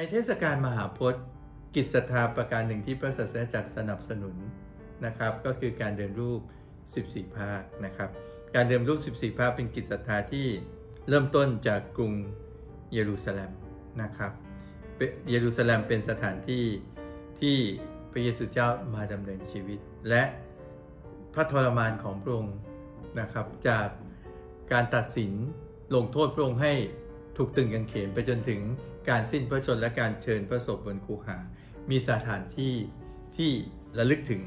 ในเทศกาลมหาพจน์ กิจศรัทธาประการหนึ่งที่พระศาสนาจักรสนับสนุนนะครับ ก็คือการเดินรูป 14 ภาคนะครับ การเดินรูป 14 ภาคเป็นกิจศรัทธาที่เริ่มต้นจากกรุงเยรูซาเล็มนะครับเปเยรูซาเล็มเป็นสถานที่ที่พระเยซูเจ้ามาดำเนินชีวิต และพระทรมานของพระองค์นะครับ จากการตัดสินลงโทษพระองค์ให้ถูกตึงกางเขนไปจนถึง การสิ้นพระชนและการเชิญพระศพบนคูหา มีสถานที่ที่ระลึกถึง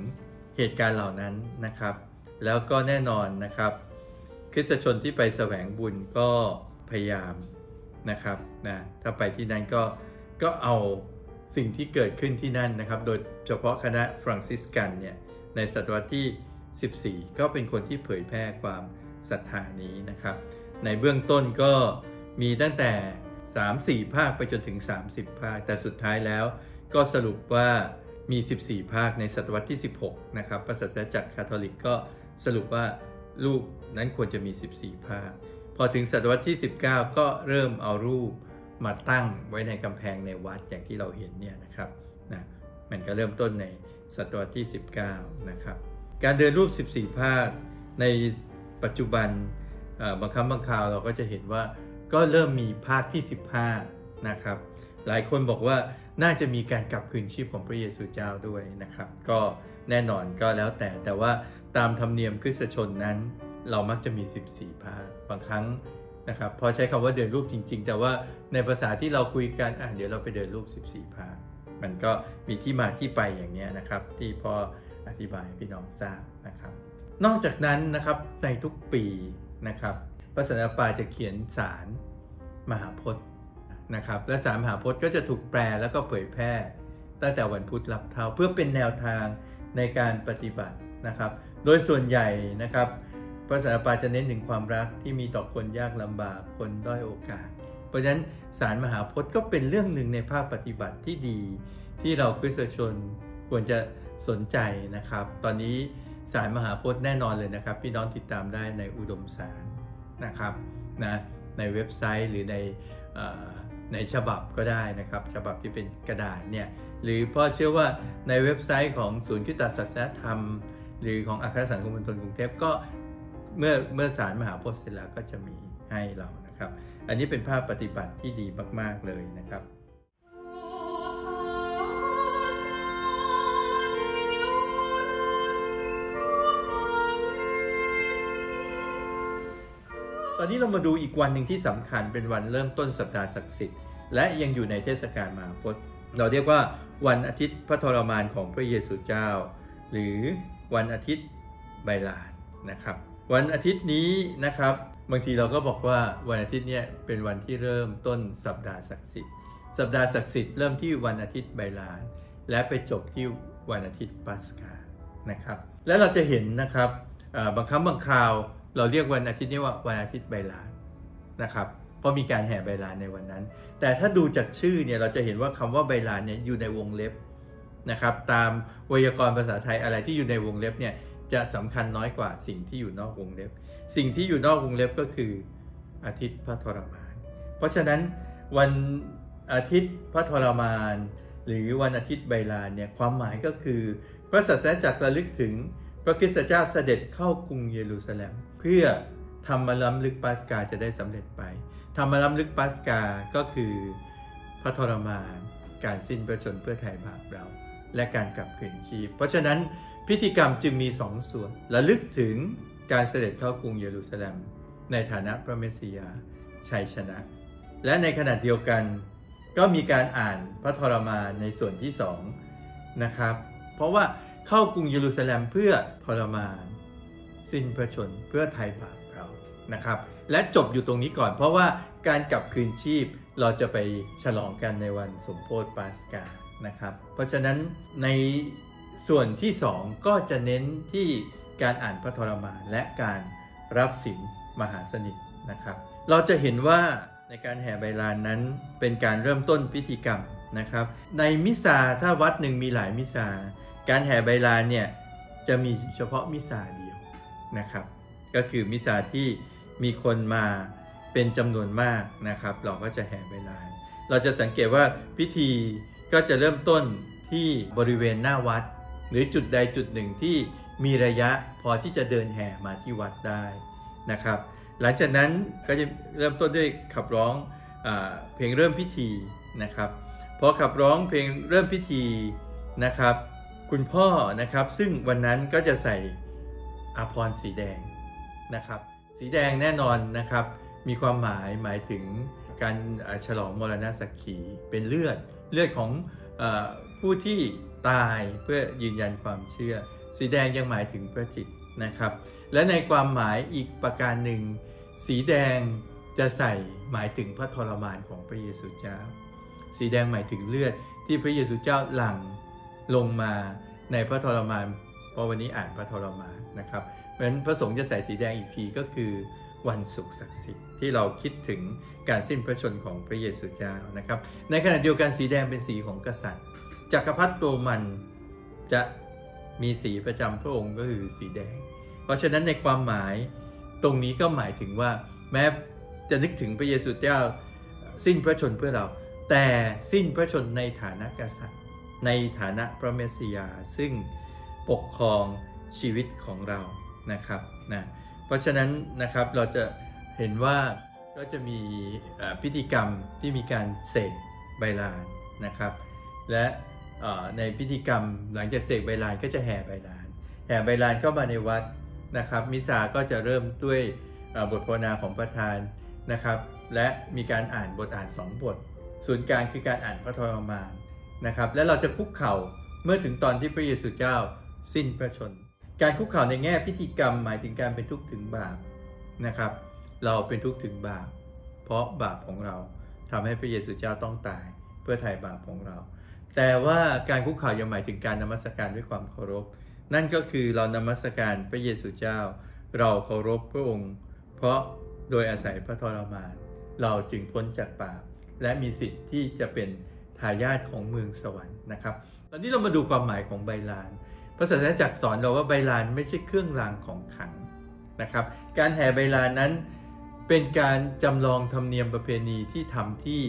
เหตุการณ์เหล่านั้นนะครับ แล้วก็แน่นอนนะครับ คริสตชนที่ไปแสวงบุญก็พยายามนะครับนะถ้าไปที่นั่นก็ก็เอาสิ่งที่เกิดขึ้นที่นั่นนะครับ โดยเฉพาะคณะฟรังซิสกันเนี่ยในศตวรรษที่ 14 ก็เป็นคนที่เผยแพร่ความศรัทธานี้นะครับ ในเบื้องต้นก็มีตั้งแต่ 3-4 ภาคไปจนถึง 30 ภาค แต่สุดท้ายแล้วก็สรุปว่ามี 14 ภาคในศตวรรษที่ 16 นะครับพระศาสนาจักรคาทอลิกก็สรุปว่ารูปนั้นควรจะมี 14 ภาค พอถึงศตวรรษที่ 19 ก็เริ่มเอารูปมาตั้งไว้ในกำแพงในวัดอย่างที่เราเห็นเนี่ยนะครับนะมันก็เริ่มต้นในศตวรรษที่ 19 นะครับ การเดินรูป 14 ภาคในปัจจุบันบางครั้งบางคราวเราก็จะเห็นว่า ก็เริ่มมีภาคที่ 15 นะครับ หลายคนบอกว่าน่าจะมีการกลับคืนชีพของพระเยซูเจ้าด้วยนะครับ ก็แน่นอนก็แล้วแต่แต่ว่าตามธรรมเนียมคริสตชนนั้น เรามักจะมี 14 ภาคบางครั้งนะครับพอใช้คำว่าเดินรูปจริง ๆ แต่ว่าในภาษาที่เราคุยกันอะเดี๋ยวเราไปเดินรูป 14 ภาค มันก็มีที่มาที่ไปอย่างนี้นะครับ ที่พ่ออธิบายพี่น้องทราบนะครับ นอกจากนั้นนะครับในทุกปีนะครับพระสันตะปาจะเขียนสาร มหาพจน์นะครับและสารมหาพจน์ก็จะถูกแปลแล้วก็เผยแพร่ ตั้งแต่วันพุธรับเท้าเพื่อเป็นแนวทางในการปฏิบัตินะครับ โดยส่วนใหญ่นะครับพระสันตะปาจะเน้นถึงความรักที่มีต่อคนยากลำบากคนด้อยโอกาส เพราะฉะนั้นสารมหาพจน์ก็เป็นเรื่องหนึ่งในภาคปฏิบัติที่ดี ที่เราคริสตชนควรจะสนใจนะครับ ตอนนี้สารมหาพจน์แน่นอนเลยนะครับ พี่น้องติดตามได้ในอุดมสารนะครับนะ ในเว็บไซต์หรือในอ่ในฉบับก็ได้นะครับ ฉบับที่เป็นกระดาษเนี่ยหรือพ่อเชื่อว่าในเว็บไซต์ของศูนย์คิตศาสนธรรม หรือของอาคารสังคมมณฑลกรุงเทพก็เมื่อเมื่อสารมหาโพธิ์เสร็จแล้วก็จะมีให้เรานะครับ อันนี้เป็นภาพปฏิบัติที่ดีมาก ๆ เลยนะครับ อนนี้เรามาดูอีกวันหนึ่งที่สำคัญเป็นวันเริ่มต้นสัปดาห์ศักดิ์สิทธิ์และยังอยู่ในเทศกาลมาพจน์เราเรียกว่าวันอาทิตย์พระทรมานของพระเยซูเจ้า หรือวันอาทิตย์ใบลานนะครับ วันอาทิตย์นี้นะครับ บางทีเราก็บอกว่าวันอาทิตย์เนี่ยเป็นวันที่เริ่มต้นสัปดาห์ศักดิ์สิทธิ์สัปดาห์ศักดิ์สิทธิ์เริ่มที่วันอาทิตย์ใบลาน และไปจบที่วันอาทิตย์ปัสกานะครับ และเราจะเห็นนะครับบางครั้งบางคราว เราเรียกวันอาทิตย์นี้ว่าวันอาทิตย์ใบลานนะครับเพราะมีการแห่ใบลานในวันนั้น แต่ถ้าดูจากชื่อเนี่ยเราจะเห็นว่าคำว่าใบลานเนี่ยอยู่ในวงเล็บนะครับ ตามไวยากรณ์ภาษาไทยอะไรที่อยู่ในวงเล็บเนี่ยจะสำคัญน้อยกว่าสิ่งที่อยู่นอกวงเล็บ สิ่งที่อยู่นอกวงเล็บก็คืออาทิตย์พระทรมาน เพราะฉะนั้นวันอาทิตย์พระทรมาน หรือวันอาทิตย์ใบลานเนี่ยความหมายก็คือ พระศาสนาจักรระลึกถึงพระคริสตเจ้าเสด็จเข้ากรุงเยรูซาเล็ม เพื่อทำมาล้ำลึกปัสกาจะได้สำเร็จไปทำมาล้ำลึกปัสกาก็คือพระทรมานการสิ้นพระชน์เพื่อไถ่บาปเรา และการกลับคืนชีพ เพราะฉะนั้นพิธีกรรมจึงมีสองส่วนระลึกถึงการเสด็จเข้ากรุงเยรูซาเล็ม ในฐานะพระเมสสิยาชัยชนะ และในขณะเดียวกันก็มีการอ่านพระทรมานในส่วนที่สองนะครับ เพราะว่าเข้ากรุงเยรูซาเล็มเพื่อทรมาน สิ้นพระชนเพื่อไถ่บาปเรานะครับ และจบอยู่ตรงนี้ก่อน เพราะว่าการกลับคืนชีพเราจะไปฉลองกันในวันสมโพธิปาสกานะครับ เพราะฉะนั้นในส่วนที่สองก็จะเน้นที่การอ่านพระทรมานและการรับสินมหาสนิทนะครับ เราจะเห็นว่าในการแห่ใบลานนั้นเป็นการเริ่มต้นพิธีกรรมนะครับ ในมิซาถ้าวัดหนึ่งมีหลายมิซาการแห่ใบลานเนี่ยจะมีเฉพาะมิซาเดียว นะครับ ก็คือมิซาที่มีคนมาเป็นจำนวนมากนะครับ เราก็จะแห่ใบลาน เราจะสังเกตว่าพิธีก็จะเริ่มต้นที่บริเวณหน้าวัด หรือจุดใดจุดหนึ่งที่มีระยะพอที่จะเดินแห่มาที่วัดได้นะครับ หลังจากนั้นก็จะเริ่มต้นด้วยขับร้องอเพลงเริ่มพิธีนะครับพอขับร้องเพลงเริ่มพิธีนะครับ คุณพ่อนะครับซึ่งวันนั้นก็จะใส่ อาภรสีแดงนะครับ สีแดงแน่นอนนะครับ มีความหมายหมายถึงการฉลองมรณะสักขีเป็นเลือดเลือดของอผู้ที่ตายเพื่อยืนยันความเชื่อ สีแดงยังหมายถึงพระจิตนะครับ และในความหมายอีกประการหนึ่ง สีแดงจะใส่หมายถึงพระทรมานของพระเยซูเจ้า สีแดงหมายถึงเลือดที่พระเยซูเจ้าหลั่งลงมาในพระทรมานเพราะวันนี้อ่านพระทรมาน นะครับเพราะฉะนั้นพระสงฆ์จะใส่สีแดงอีกทีก็คือวันศุกร์ศักดิ์สิทธิ์ที่เราคิดถึงการสิ้นพระชนของพระเยซูเจ้านะครับ ในขณะเดียวกันสีแดงเป็นสีของกษัตริย์จักรพรรดิโรมันจะมีสีประจำพระองค์ก็คือสีแดง เพราะฉะนั้นในความหมายตรงนี้ก็หมายถึงว่าแม้จะนึกถึงพระเยซูเจ้าสิ้นพระชนเพื่อเรา แต่สิ้นพระชนในฐานะกษัตริย์ ในฐานะพระเมสสิยาซึ่งปกครอง ชีวิตของเรานะครับนะเพราะฉะนั้นนะครับเราจะเห็นว่าก็จะมีพิธีกรรมที่มีการเสกใบลานนะครับ และในพิธีกรรมหลังจากเสกใบลานก็จะแห่ใบลาน แห่ใบลานเข้ามาในวัดนะครับมิสาก็จะเริ่มด้วยบทภาวนาของประธานนะครับ และมีการอ่านบทอ่านสองบท ส่วนกลางคือการอ่านพระทรมานนะครับ และเราจะคุกเข่าเมื่อถึงตอนที่พระเยซูเจ้าสิ้นพระชน การคุกเข่าในแง่พิธีกรรมหมายถึงการเป็นทุกข์ถึงบาปนะครับ เราเป็นทุกข์ถึงบาป เพราะบาปของเราทำให้พระเยซูเจ้าต้องตาย เพื่อไถ่บาปของเรา แต่ว่าการคุกเข่ายังหมายถึงการนมัสการด้วยความเคารพ นั่นก็คือเรานมัสการพระเยซูเจ้า เราเคารพพระองค์ เพราะโดยอาศัยพระทรมาน เราจึงพ้นจากบาปและมีสิทธิ์ที่จะเป็นทายาทของเมืองสวรรค์นะครับ ตอนนี้เรามาดูความหมายของใบลาน ระศาสนาจักรสอนเราว่าใบลานไม่ใช่เครื่องรางของขลังนะครับ การแห่ใบลานนั้นเป็นการจำลองธรรมเนียมประเพณีที่ทำที่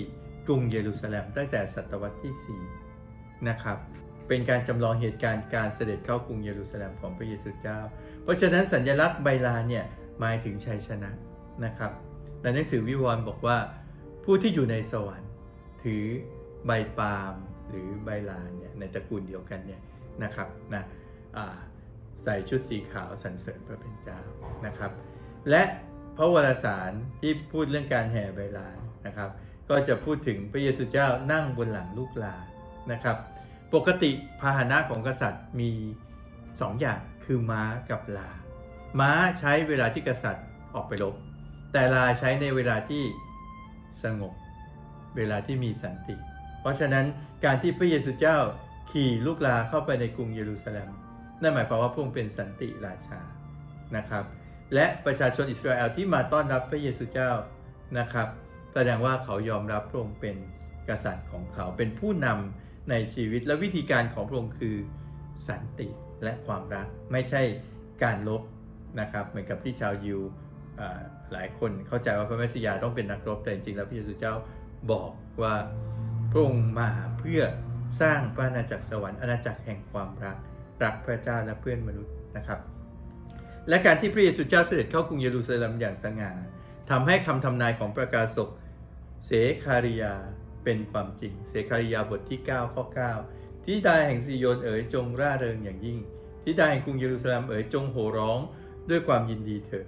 กรุงเยรูซาเล็มตั้งแต่ศตวรรษที่4นะครับเป็นการจำลองเหตุการณ์การเสด็จเข้ากรุงเยรูซาเล็มของพระเยซูเจ้า เพราะฉะนั้นสัญลักษณ์ใบลานเนี่ยหมายถึงชัยชนะนะครับในหนังสือวิวรณ์บอกว่า ผู้ที่อยู่ในสวรรค์ ถือใบปาล์มหรือใบลานเนี่ยในตระกูลเดียวกันเนี่ยนะครับนะ ใส่ชุดสีขาวสรรเสริญพระเป็นเจ้านะครับ และพระวรสารที่พูดเรื่องการแห่ใบลานนะครับ ก็จะพูดถึงพระเยซูเจ้านั่งบนหลังลูกลานะครับ ปกติพาหนะของกษัตริย์มีสองอย่างคือม้ากับลา ม้าใช้เวลาที่กษัตริย์ออกไปรบแต่ลาใช้ในเวลาที่สงบ เวลาที่มีสันติ เพราะฉะนั้นการที่พระเยซูเจ้าขี่ลูกลาเข้าไปในกรุงเยรูซาเล็ม นั่นหมายความว่าพระองค์เป็นสันติราชานะครับ และประชาชนอิสราเอลที่มาต้อนรับพระเยซูเจ้านะครับ แสดงว่าเขายอมรับพระองค์เป็นกษัตริย์ของเขาเป็นผู้นำในชีวิตและวิธีการของพระองค์คือสันติและความรักไม่ใช่การลบนะครับ เหมือนกับที่ชาวยิวหลายคนเข้าใจว่าพระเมสสิยาต้องเป็นนักรบแต่จริงๆแล้วพระเยซูเจ้าบอกว่าพระองค์มาเพื่อสร้างพระอาณาจักรสวรรค์อาณาจักรแห่งความรัก รักพระเจ้าและเพื่อนมนุษย์นะครับ และการที่พระเยซูเจ้าเสด็จเข้ากรุงเยรูซาเล็มอย่างสง่าทำให้คำทำนายของประกาศกเสคาริยาเป็นความจริง เสคาริยาบทที่ 9 ข้อ 9 ที่ดาแห่งซีโยนเอ๋ยจงร่าเริงอย่างยิ่ง ที่ดาแห่งกรุงเยรูซาเล็มเอ๋ยจงโห่ร้องด้วยความยินดีเถิด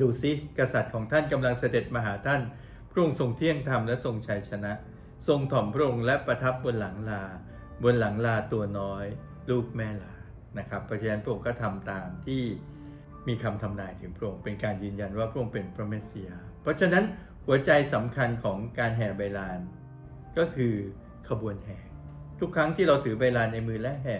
ดูสิกษัตริย์ของท่านกำลังเสด็จมาหาท่าน พระองค์ทรงเที่ยงธรรมและทรงชัยชนะ ทรงถ่อมพระองค์และประทับบนหลังลา บนหลังลาตัวน้อย ลูกแม่ลา นะครับเพราะฉะนั้นพระองค์ก็ทำตามที่มีคำทำนายถึงพระองค์เป็นการยืนยันว่าพระองค์เป็นพระเมสสิยาเพราะฉะนั้นหัวใจสำคัญของการแห่ใบลาน ก็คือขบวนแห่ ทุกครั้งที่เราถือใบลานในมือและแห่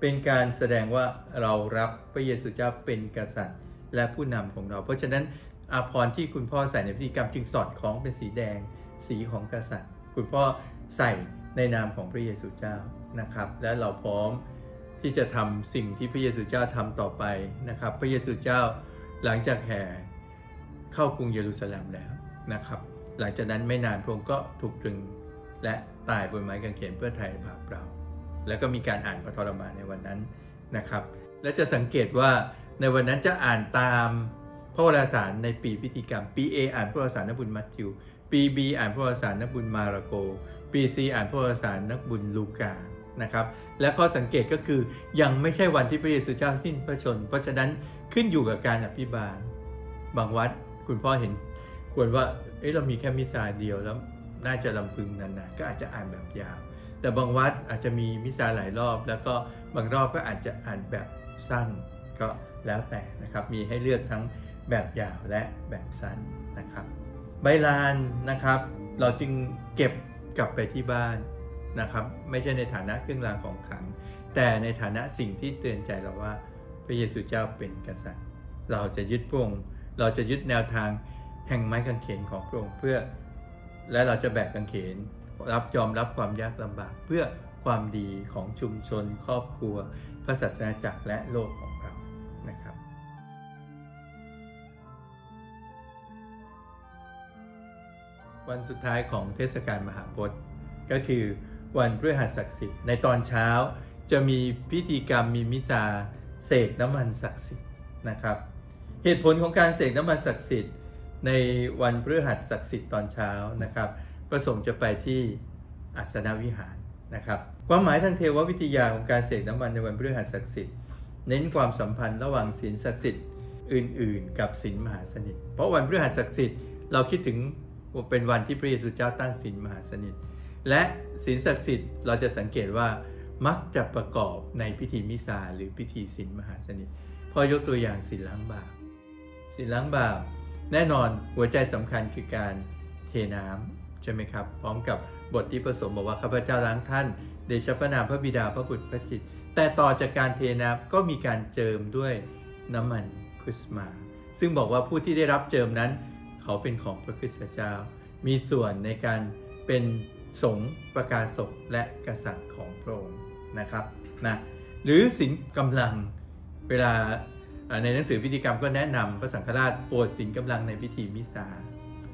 เป็นการแสดงว่าเรารับพระเยซูเจ้าเป็นกษัตริย์และผู้นำของเรา เพราะฉะนั้นอาภรณ์ที่คุณพ่อใส่ในพิธีกรรมจึงสอดคล้องเป็นสีแดงสีของกษัตริย์ คุณพ่อใส่ในนามของพระเยซูเจ้านะครับ และเราพร้อม ที่จะทำสิ่งที่พระเยซูเจ้าทำต่อไปนะครับ พระเยซูเจ้าหลังจากแห่เข้ากรุงเยรูซาเล็มแล้วนะครับ หลังจากนั้นไม่นานพระองค์ก็ถูกตรึงและตายบนไม้กางเขนเพื่อไถ่บาปเรา แล้วก็มีการอ่านพระทรรมาในวันนั้นนะครับ และจะสังเกตว่าในวันนั้นจะอ่านตามพระวราสารในปีพิธีกรรม ปี A อ่านพระวราสารนักบุญมัทธิว ปี B อ่านพระวราสารนักบุญมาระโก ปี C อ่านพระวราสารนักบุญลูกา นะครับ และข้อสังเกตก็คือยังไม่ใช่วันที่พระเยซูเจ้าสิ้นพระชน เพราะฉะนั้นขึ้นอยู่กับการอภิบาล บางวัดคุณพ่อเห็น ควรว่าเอ้เรามีแค่มิสซาเดียวแล้วน่าจะลำพึงนานๆก็อาจจะอ่านแบบยาว แต่บางวัดอาจจะมีมิสซาหลายรอบ แล้วก็บางรอบก็อาจจะอ่านแบบสั้น ก็แล้วแต่นะครับมีให้เลือกทั้งแบบยาวและแบบสั้นนะครับ ใบลานนะครับ เราจึงเก็บกลับไปที่บ้าน นะครับไม่ใช่ในฐานะเครื่องรางของขลัง แต่ในฐานะสิ่งที่เตือนใจเราว่า พระเยซูเจ้าเป็นกษัตริย์ เราจะยึดพระองค์เราจะยึดแนวทางแห่งไม้กางเขนของพระองค์เพื่อ และเราจะแบกกางเขนรับยอมรับความยากลำบากเพื่อความดีของชุมชน ครอบครัว พระศาสนาจักรและโลกของเรานะครับวันสุดท้ายของเทศกาลมหาพจน์ก็คือ วันพฤหัสศักดิ์สิทธิ์ในตอนเช้าจะมีพิธีกรรมมีมิซาเสกน้ำมันศักดิ์สิทธิ์นะครับ เหตุผลของการเสกน้ำมันศักดิ์สิทธิ์ในวันพฤหัสศักดิ์สิทธิ์ตอนเช้านะครับประสงค์จะไปที่อัสนวิหารนะครับ ความหมายทางเทววิทยาของการเสกน้ำมันในวันพฤหัสศักดิ์สิทธิ์เน้นความสัมพันธ์ระหว่างศีลศักดิ์สิทธิ์อื่น ๆ กับศีลมหาสนิท เพราะวันพฤหัสศักดิ์สิทธิ์เราคิดถึงว่าเป็นวันที่พระเยซูเจ้าตั้งศีลมหาสนิท และศีลศักดิ์สิทธิ์เราจะสังเกตว่ามักจะประกอบในพิธีมิซาหรือพิธีศีลมหาสนิทพอยกตัวอย่างศีลล้างบาปศีลล้างบาปแน่นอนหัวใจสำคัญคือการเทน้ำใช่ไหมครับ พร้อมกับบทที่ผสมบอกว่าข้าพเจ้าล้างท่านเดชะพระนามพระบิดาพระบุตรพระจิต แต่ต่อจากการเทน้ำก็มีการเจิมด้วยน้ำมันคริสต์มา ซึ่งบอกว่าผู้ที่ได้รับเจิมนั้น เขาเป็นของพระคริสต์เจ้า มีส่วนในการเป็น สงประกาศกและกษัตริย์ของพระองค์นะครับนะหรือสินกำลังเวลาในหนังสือพิธีกรรมก็แนะนำพระสังฆราชโปรดสินกำลังในพิธีมิสา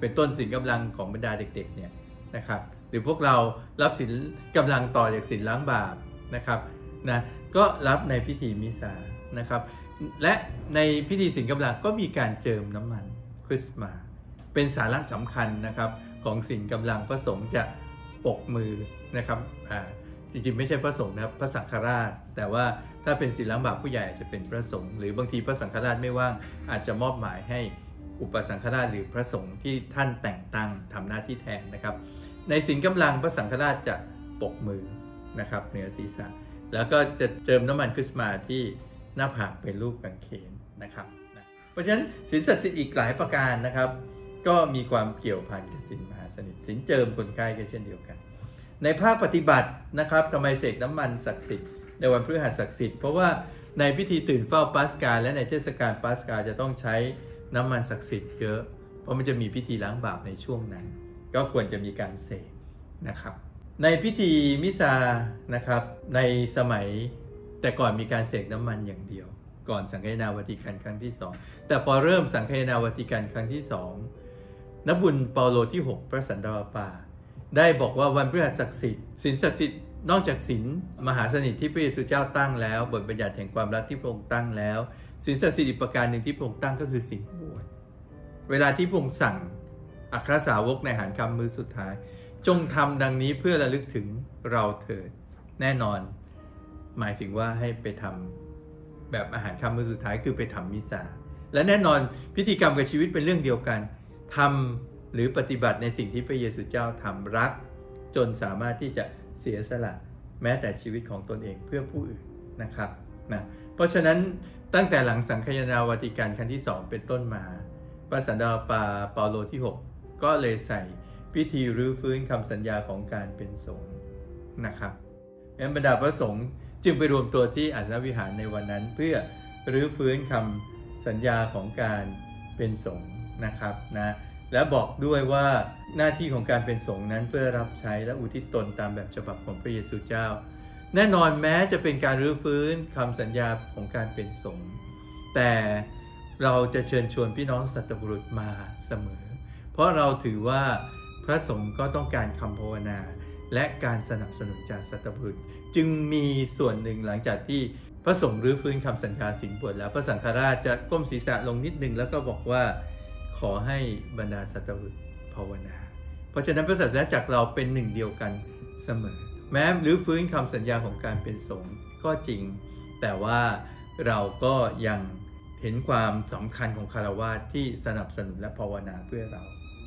เป็นต้นสินกำลังของบรรดาเด็กๆเนี่ยนะครับหรือพวกเรารับสินกำลังต่อจากสินล้างบาปนะครับนะก็รับในพิธีมิสานะครับและในพิธีสินกำลังก็มีการเจิมน้ำมันคริสต์มาสเป็นสาระสำคัญนะครับของสินกำลังพระสงฆ์จะ ปกมือนะครับอ่าจริงๆ ไม่ใช่พระสงฆ์นะครับพระสังฆราช แต่ว่าถ้าเป็นศิลล้างบาผู้ใหญ่อาจจะเป็นพระสงฆ์หรือบางทีพระสังฆราชไม่ว่างอาจจะมอบหมายให้อุปสังฆราชหรือพระสงฆ์ที่ท่านแต่งตั้งทำหน้าที่แทนนะครับ ในสินกำลังพระสังฆราชจะปกมือนะครับเหนือศีรษะ แล้วก็จะเจิมน้ำมันคริสต์มาสที่หน้าผากเป็นรูปกางเขนนะครับเพราะฉะนั้นสินศักดิ์สิทธิ์อีกหลายประการนะครับ ก็มีความเกี่ยวพันกับสินมา สนิทสินเจิมคนไข้ก็เช่นเดียวกัน ในภาคปฏิบัตินะครับทำไมเสกน้ำมันศักดิ์สิทธิ์ในวันพฤหัสศักดิ์สิทธิ์เพราะว่าในพิธีตื่นเฝ้าปัสกาและในเทศกาลปัสกาจะต้องใช้น้ำมันศักดิ์สิทธิ์เยอะ เพราะมันจะมีพิธีล้างบาปในช่วงนั้น ก็ควรจะมีการเสกนะครับ ในพิธีมิซานะครับในสมัยแต่ก่อนมีการเสกน้ำมันอย่างเดียว ก่อนสังคายนาวติกันครั้งที่สองแต่พอเริ่มสังคายนาวติกันครั้งที่สอง นบุญเปาโลที่ 6 พระสันตะวาปา ได้บอกว่าวันพฤหัสศักดิ์สิทธิ์สินศักดิ์สิทธิ์นอกจากสินมหาสนิทที่พระเยซูเจ้าตั้งแล้วบทบัญญัติแห่งความรักที่พระองค์ตั้งแล้วสินศักดิ์สิทธิ์อีกประการหนึ่งที่พระองค์ตั้งก็คือสินบวชเวลาที่พระองค์สั่งอัครสาวกในอาหารคำมือสุดท้าย จงทำดังนี้เพื่อระลึกถึงเราเถิด แน่นอน หมายถึงว่าให้ไปทำแบบอาหารคำมือสุดท้ายคือไปทำมิสาและแน่นอนพิธีกรรมกับชีวิตเป็นเรื่องเดียวกัน ทำหรือปฏิบัติในสิ่งที่พระเยซูเจ้าทำรัก จนสามารถที่จะเสียสละแม้แต่ชีวิตของตนเองเพื่อผู้อื่นนะครับนะเพราะฉะนั้นตั้งแต่หลังสังคายนาวติกันครั้งที่สองเป็นต้นมาพระสันดาปาเปาโลที่ 6 ก็เลยใส่พิธีรื้อฟื้นคำสัญญาของการเป็นสงฆ์นะครับแม้บรรดาพระสงฆ์จึงไปรวมตัวที่อาสนวิหารในวันนั้นเพื่อรื้อฟื้นคำสัญญาของการเป็นสงฆ์ นะครับนะและบอกด้วยว่าหน้าที่ของการเป็นสงฆ์นั้นเพื่อรับใช้และอุทิศตนตามแบบฉบับของพระเยซูเจ้า แน่นอนแม้จะเป็นการรื้อฟื้นคำสัญญาของการเป็นสงฆ์แต่เราจะเชิญชวนพี่น้องสัตบุรุษมาเสมอ เพราะเราถือว่าพระสงฆ์ก็ต้องการคำภาวนา และการสนับสนุนจากสัตบุรุษ จึงมีส่วนหนึ่งหลังจากที่พระสงฆ์รื้อฟื้นคำสัญญาสินบวชแล้วพระสังฆราชจะก้มศีรษะลงนิดนึงแล้วก็บอกว่า ขอให้บรรดาสัตบุรุษภาวนา เพราะฉะนั้นพระศาสนาจักรเราเป็นหนึ่งเดียวกันเสมอ แม้หรือฟื้นคำสัญญาของการเป็นสงฆ์ก็จริง แต่ว่าเราก็ยังเห็นความสำคัญของคารวะที่สนับสนุนและภาวนาเพื่อเรา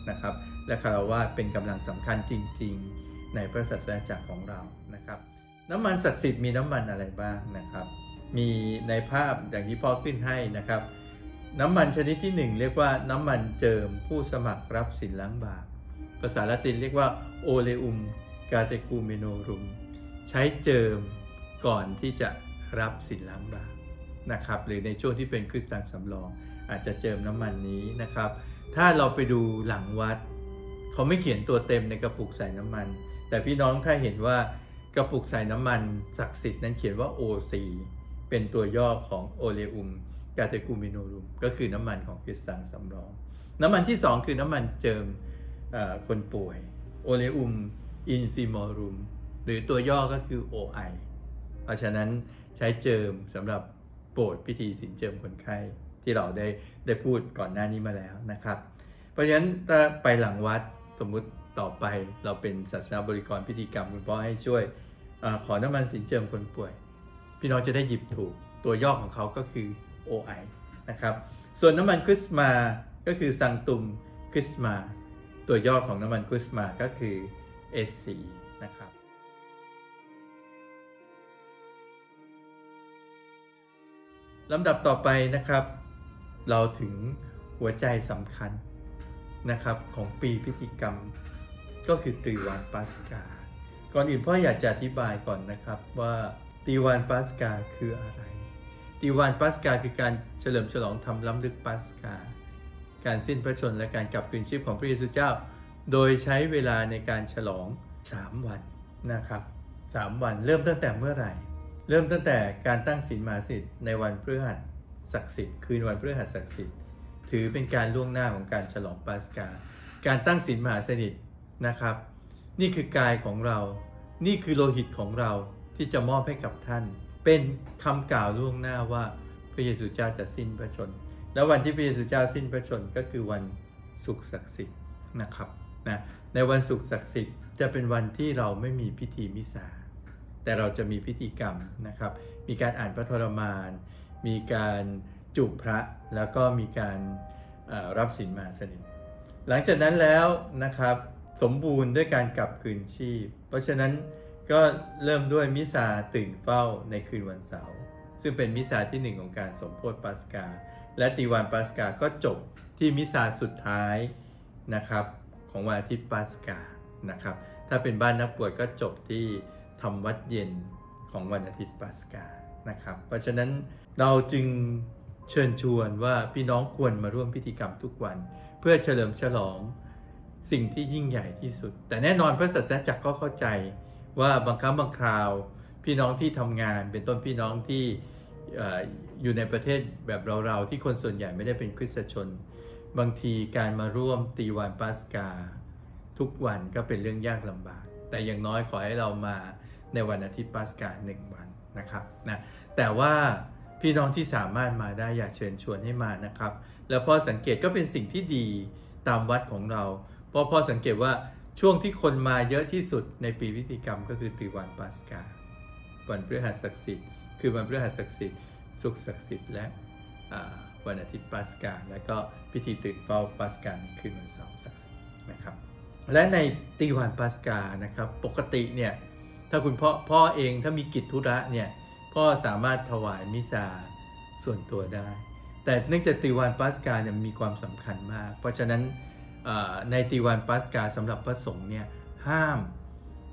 นะครับ และคารวะเป็นกำลังสำคัญจริง ๆ ในพระศาสนาจักรของเรานะครับ น้ำมันศักดิ์สิทธิ์มีน้ำมันอะไรบ้างนะครับ มีในภาพอย่างที่พ่อขึ้นให้นะครับ น้ำมันชนิดที่หนึ่งเรียกว่าน้ำมันเจิมผู้สมัครรับสินล้างบาปภาษาละตินเรียกว่าโอเลอุมกาเตกูเมโนรุม ใช้เจิมก่อนที่จะรับสินล้างบาปนะครับ หรือในช่วงที่เป็นคริสตานสำรอง อาจจะเจิมน้ำมันนี้นะครับ ถ้าเราไปดูหลังวัด เขาไม่เขียนตัวเต็มในกระปุกใส่น้ำมัน แต่พี่น้องถ้าเห็นว่ากระปุกใส่น้ำมันศักดิ์สิทธิ์นั้นเขียนว่า OC เป็นตัวย่อของโอเลอุม กาเตกูมิโนรุมก็คือน้ำมันของคริสตังสำรอง น้ำมันที่2คือน้ำมันเจิมคนป่วยโอเลอุมอินฟิมอรุมหรือตัวย่อก็คือ OI เพราะฉะนั้นใช้เจิมสำหรับโปรดพิธีสินเจิมคนไข้ที่เราได้ได้พูดก่อนหน้านี้มาแล้วนะครับ เพราะฉะนั้นถ้าไปหลังวัดสมมุติต่อไปเราเป็นศาสนาบริกรพิธีกรรมคุณพ่อให้ช่วยอขอน้ำมันสินเจิมคนป่วย พี่น้องจะได้หยิบถูกตัวย่อของเขาก็คือ OI นะครับ ส่วนน้ำมันคริสมาก็คือซังตุมคริสมา ตัวย่อของน้ำมันคริสมาก็คือ SC นะครับลำดับต่อไปนะครับ เราถึงหัวใจสำคัญนะครับของปีพิธีกรรม ก็คือตรีวานปัสกา ก่อนอื่นพ่ออยากจะอธิบายก่อนนะครับว่าตรีวานปัสกาคืออะไร ตีวานปัสกาคือการเฉลิมฉลองทำล้ำลึกปัสกา การสิ้นพระชนและการกลับคืนชีพของพระเยซูเจ้า โดยใช้เวลาในการฉลอง 3 วันนะครับ3วันเริ่มตั้งแต่เมื่อไหร่ เริ่มตั้งแต่การตั้งศีลมาสิทธิ์ในวันพฤหัสศักดิ์สิทธิ์คืนวันพฤหัสศักดิ์สิทธิ์ ถือเป็นการล่วงหน้าของการฉลองปัสกา การตั้งศีลมหาสนิทนะครับ นี่คือกายของเรา นี่คือโลหิตของเราที่จะมอบให้กับท่าน เป็นคำกล่าวล่วงหน้าว่าพระเยซูเจ้าจะสิ้นพระชนม์แล้ววันที่พระเยซูเจ้าสิ้นพระชนม์ก็คือวันศุกร์ศักดิ์สิทธิ์นะครับนะในวันศุกร์ศักดิ์สิทธิ์จะเป็นวันที่เราไม่มีพิธีมิสาแต่เราจะมีพิธีกรรมนะครับ มีการอ่านพระทรมาน มีการจุพระแล้วก็มีการรับสินมาสนิทหลังจากนั้นแล้วนะครับสมบูรณ์ด้วยการกลับคืนชีพ เพราะฉะนั้น ก็เริ่มด้วยมิสาตื่นเฝ้าในคืนวันเสาร์ซึ่งเป็นมิสาที่หนึ่งของการสมโพธิปัสกา และตีวันปัสกาก็จบที่มิสาสุดท้ายนะครับของวันอาทิตย์ปัสกานะครับถ้าเป็นบ้านนักบวชก็จบที่ทำวัดเย็นของวันอาทิตย์ปัสกานะครับเพราะฉะนั้นเราจึงเชิญชวนว่าพี่น้องควรมาร่วมพิธีกรรมทุกวัน เพื่อเฉลิมฉลองสิ่งที่ยิ่งใหญ่ที่สุด แต่แน่นอนพระศาสนาจักรก็เข้าใจ ว่าบางครั้งบางคราว พี่น้องที่ทำงานเป็นต้นพี่น้องที่อยู่ในประเทศแบบเราๆที่คนส่วนใหญ่ไม่ได้เป็นคริสตชน บางทีการมาร่วมตีวันปัสกา ทุกวันก็เป็นเรื่องยากลำบาก แต่อย่างน้อยขอให้เรามาในวันอาทิตย์ปัสกาหนึ่งวันนะครับนะแต่ว่าพี่น้องที่สามารถมาได้อยากเชิญชวนให้มานะครับ แล้วพอสังเกตก็เป็นสิ่งที่ดีตามวัดของเรา เพราะพอสังเกตว่า ช่วงที่คนมาเยอะที่สุดในปีพิธีกรรมก็คือตีวันปัสกา วันพฤหัสศักดิ์สิทธิ์ คือวันพฤหัสศักดิ์สิทธิ์ศุกร์ศักดิ์สิทธิ์และวันอาทิตย์ปัสกา และก็พิธีตื่นเฝ้าปัสกาในคืนวันเสาร์ศักดิ์สิทธิ์นะครับ และในตีวันปัสกานะครับ ปกติเนี่ยถ้าคุณพ่อพ่อเองถ้ามีกิจธุระเนี่ยพ่อสามารถถวายมิซาส่วนตัวได้ แต่เนื่องจากตีวันปัสกาเนี่ยมีความสำคัญมาก เพราะฉะนั้น ในตีวันปัสกาสำหรับพระสงฆ์เนี่ยห้าม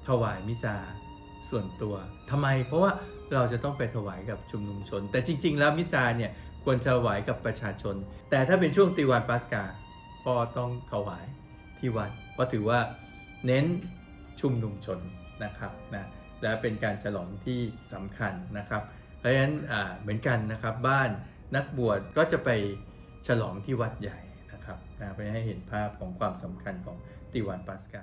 ถวายมิซาส่วนตัวทำไม เพราะว่าเราจะต้องไปถวายกับชุมนุมชน แต่จริง ๆ แล้วมิซาเนี่ยควรถวายกับประชาชน แต่ถ้าเป็นช่วงตีวันปัสกาพ่อต้องถวายที่วัดเพราะถือว่าเน้นชุมนุมชนนะครับนะและเป็นการฉลองที่สำคัญนะครับ เพราะฉะนั้นเหมือนกันนะครับบ้านนักบวชก็จะไปฉลองที่วัดใหญ่ นะครับนะไปให้เห็นภาพของความสำคัญของตีวันปาสกา